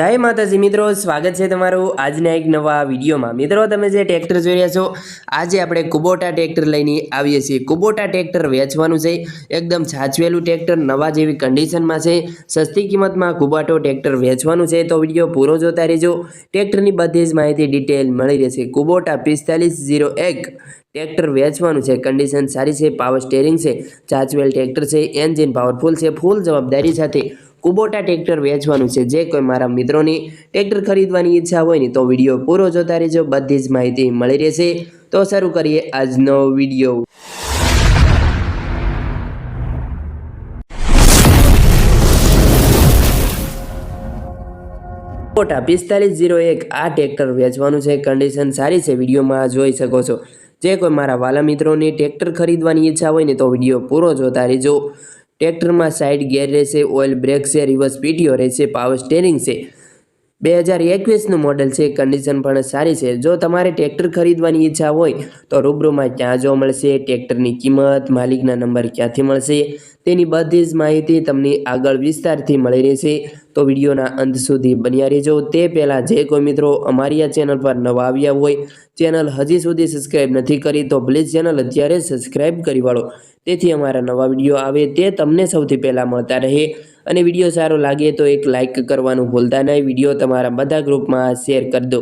જય માતાજી મિત્રો, સ્વાગત છે તમારું આજના એક નવા વિડીયોમાં. મિત્રો, તમે જે ટ્રેક્ટર જોઈ રહ્યા છો, આજે આપણે કુબોટા ટ્રેક્ટર લઈને આવીએ છીએ. કુબોટા ટ્રેક્ટર વેચવાનું છે. એકદમ છાચવેલું ટ્રેક્ટર, નવા જેવી કન્ડિશનમાં છે. સસ્તી કિંમતમાં કુબાટો ટ્રેક્ટર વેચવાનું છે. તો વીડિયો પૂરો જોતા રહેજો. ટ્રેક્ટરની બધી જ માહિતી ડિટેલ મળી રહેશે. કુબોટા પિસ્તાલીસ ઝીરો એક ટ્રેક્ટર વેચવાનું છે. કન્ડિશન સારી છે પાવર સ્ટેરિંગ છે. ચાચવેલ ટ્રેક્ટર છે. એન્જિન પાવરફુલ છે. ફૂલ જવાબદારી સાથે કુબોટા ટ્રેક્ટર વેચવાનું છે. જે કોઈ મારા મિત્રોની ટ્રેક્ટર ખરીદવાની ઈચ્છા હોય ને તો વીડિયો પૂરો જોતા રહેજો. બધી જ માહિતી મળી રહેશે. તો શરૂ કરીએ આજનો વીડિયો. કુબોટા પિસ્તાલીસ ઝીરો એક આ ટ્રેક્ટર વેચવાનું છે. કન્ડિશન સારી છે. વિડીયોમાં જોઈ શકો છો. જે કોઈ મારા વાલા મિત્રોની ટ્રેક્ટર ખરીદવાની ઈચ્છા હોય ને તો વીડિયો પૂરો જોતા રહેજો. ટ્રેક્ટરમાં સાઇડ ગેર રહેશે, ઓઇલ બ્રેક છે, રિવર્સ પીટીઓ રહેશે, પાવર સ્ટેરિંગ છે. બે હજાર એકવીસનું મોડલ છે, કન્ડિશન પણ સારી છે. જો તમારે ટ્રેક્ટર ખરીદવાની ઈચ્છા હોય, તો રૂબરૂમાં ક્યાં જોવા મળશે. ટ્રેક્ટરની કિંમત, માલિકના નંબર ક્યાંથી મળશે, તેની બધી જ માહિતી તમને આગળ વિસ્તારથી મળી રહેશે. તો વિડીયોના અંત સુધી બન્યા રહેજો. તે પહેલાં જે કોઈ મિત્રો અમારી આ ચેનલ પર નવા આવ્યા હોય, ચેનલ હજી સુધી સબસ્ક્રાઈબ નથી કરી, તો પ્લીઝ ચેનલ અત્યારે સબસ્ક્રાઈબ કરી વાળો. તેથી અમારા નવા વીડિયો આવે તે તમને સૌથી પહેલાં મળતા રહે. અને વીડિયો સારો લાગે તો એક લાઇક કરવાનું ભૂલતા નહીં. વીડિયો તમારા બધા ગ્રુપમાં શેર કરી દો.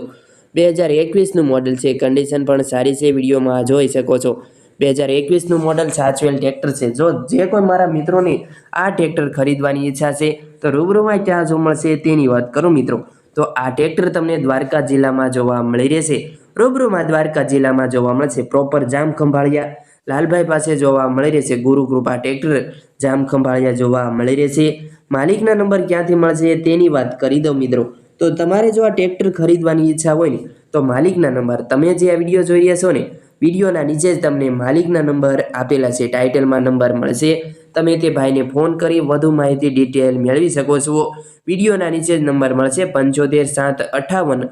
બે હજાર એકવીસનું મોડલ છે, કન્ડિશન પણ સારી છે, વિડીયોમાં જોઈ શકો છો. બે હજાર એકવીસનું મોડલ સાચવેલ ટ્રેક્ટર છે. જો જે કોઈ મારા મિત્રોને આ ટ્રેક્ટર ખરીદવાની ઈચ્છા છે, તો રૂબરૂમાં ક્યાં જો મળશે તેની વાત કરું મિત્રો. તો આ ટ્રેક્ટર તમને દ્વારકા જિલ્લામાં જોવા મળી રહેશે. રૂબરૂમાં દ્વારકા જિલ્લામાં જોવા મળશે. પ્રોપર જામ ખંભાળિયા લાલભાઈ પાસે જોવા મળી રહેશે. ગુરુકૃપા ટ્રેક્ટર જામ ખંભાળિયા જોવા મળી રહેશે. માલિકના નંબર ક્યાંથી મળશે તેની વાત કરી દઉં મિત્રો. તો તમારે જો આ ટ્રેક્ટર ખરીદવાની ઈચ્છા હોય ને, તો માલિકના નંબર તમે જે આ વીડિયો જોઈ રહ્યા છો ને વિડીયોના નીચે જ તમને માલિકના નંબર આપેલા છે, ટાઇટલમાં નંબર મળશે. તમે તે ભાઈને ફોન કરી વધુ માહિતી, ડિટેલ મેળવી શકો છો. વિડીયોના નીચે જ નંબર મળશે, પંચોતેર, સાત, અઠાવન,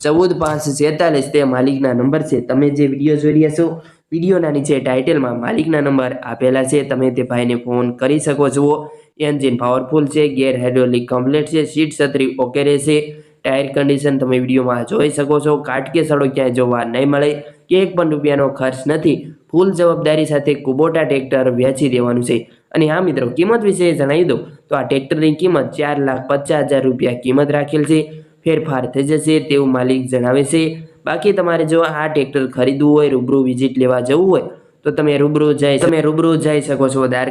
ચૌદ, પાંચ, છેતાલીસ તે માલિકના નંબર છે. તમે જે વીડિયો જોઈ રહ્યા છો, વિડીયોના નીચે ટાઇટલમાં માલિકના નંબર આપેલા છે. તમે તે ભાઈને ફોન કરી શકો છો. એન્જિન પાવરફુલ છે, ગેર હાઇડ્રોલિક કમ્પ્લેટ છે, સીટ છત્રી ઓકે રહેશે. ટાયર કન્ડિશન તમે વિડીયોમાં જોઈ શકો છો. કાટકે સડો ક્યાંય જોવા નહીં મળે. કે એક પણ રૂપિયાનો ખર્ચ નથી. ફૂલ જવાબદારી સાથે કુબોટા ટ્રેક્ટર વેચી દેવાનું છે. અને હા મિત્રો, કિંમત વિશે જણાવી દો તો આ ટ્રેક્ટરની કિંમત ચાર લાખ પચાસ હજાર રૂપિયા કિંમત રાખેલ છે. ફેરફાર થઈ જશે તેવું માલિક જણાવે છે. બાકી તમારે જો આ ટ્રેક્ટર ખરીદવું હોય, રૂબરૂ વિઝિટ લેવા જવું હોય, તો તમે રૂબરૂ જઈ તમે રૂબરૂ જઈ શકો છો, દાર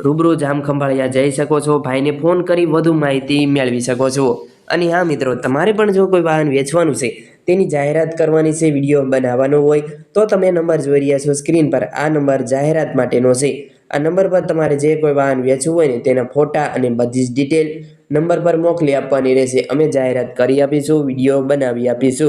રૂબરૂ જામ ખંભાળિયા જઈ શકો છો. ભાઈને ફોન કરી વધુ માહિતી મેળવી શકો છો. અને હા મિત્રો, તમારે પણ જો કોઈ વાહન વેચવાનું છે તેની જાહેરાત કરવાની છે, વીડિયો બનાવવાનો હોય, તો તમે નંબર જોઈ રહ્યા છો સ્ક્રીન પર. આ નંબર જાહેરાત માટેનો છે. આ નંબર પર તમારે જે કોઈ વાહન વેચવું હોય ને, તેના ફોટા અને બધી જ ડિટેલ નંબર પર મોકલી આપવાની રહેશે. અમે જાહેરાત કરી આપીશું, વીડિયો બનાવી આપીશું.